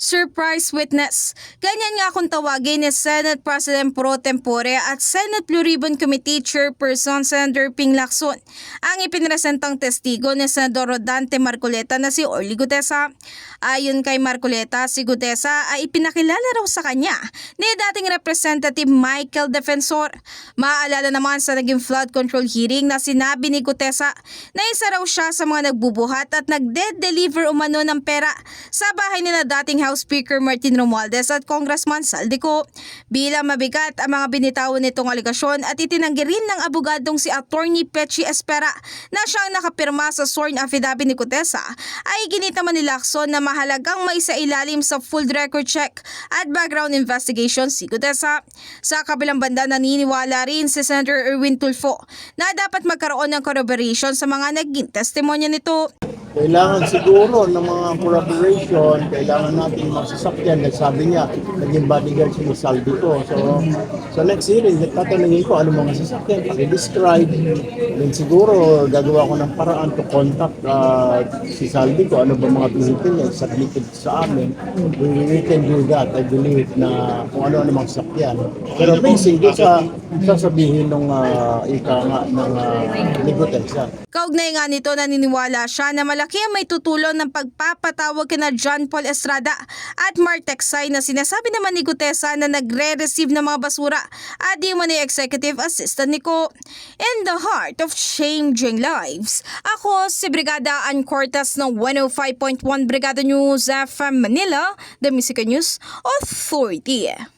Surprise witness. Ganyan nga kung tawagin ni Senate President Pro Tempore at Senate Blue Ribbon Committee Chairperson Senator Ping Lacson ang ipinresentang testigo ni Senador Rodante Marcoleta na si Orly Gutesa. Ayon kay Marcoleta, si Gutesa ay ipinakilala raw sa kanya ni dating Representative Michael Defensor. Maaalala naman sa naging flood control hearing na sinabi ni Gutesa na isa raw siya sa mga nagbubuhat at nagde-deliver umano ng pera sa bahay ni na dating House Speaker Martin Romualdez at Congressman Saldico. Bilang mabigat ang mga binitawan nitong aligasyon at itinanggi rin ng abogadong si Attorney Pechi Espera na siyang nakapirma sa sworn affidavit ni Gutesa ay ginita ni Lacson na mahalagang maisailalim sa full record check at background investigation si Gutesa. Sa kabilang banda naniniwala rin si Senator Erwin Tulfo na dapat magkaroon ng corroboration sa mga naging testimonya nito. Kailangan siguro ng mga collaboration, kailangan natin masasakyan. Nagsabi niya, naging bodyguard si Saldi ko. So, sa next hearing, tatanungin ko ano mga sasakyan, i-describe. Then siguro, gagawa ko ng paraan to contact uh, si Saldi ko, ano ba mga vehicle niya, submitted sa amin. We, we can do that, I believe, na kung ano-ano mga sasakyan. Pero basing doon sa sasabihin ng uh, ika nga ng uh, negosasyon. Kaugnay nga nito naniniwala siya na malaki ang may tutulong ng pagpapatawag kina John Paul Estrada at Mark Texay na sinasabi naman ni Gutesa na nagre-receive ng mga basura at di man ni executive assistant niko. In the heart of changing lives, ako si Brigada Ann Cortas ng 105.1 Brigada News FM Manila, the Music News Authority.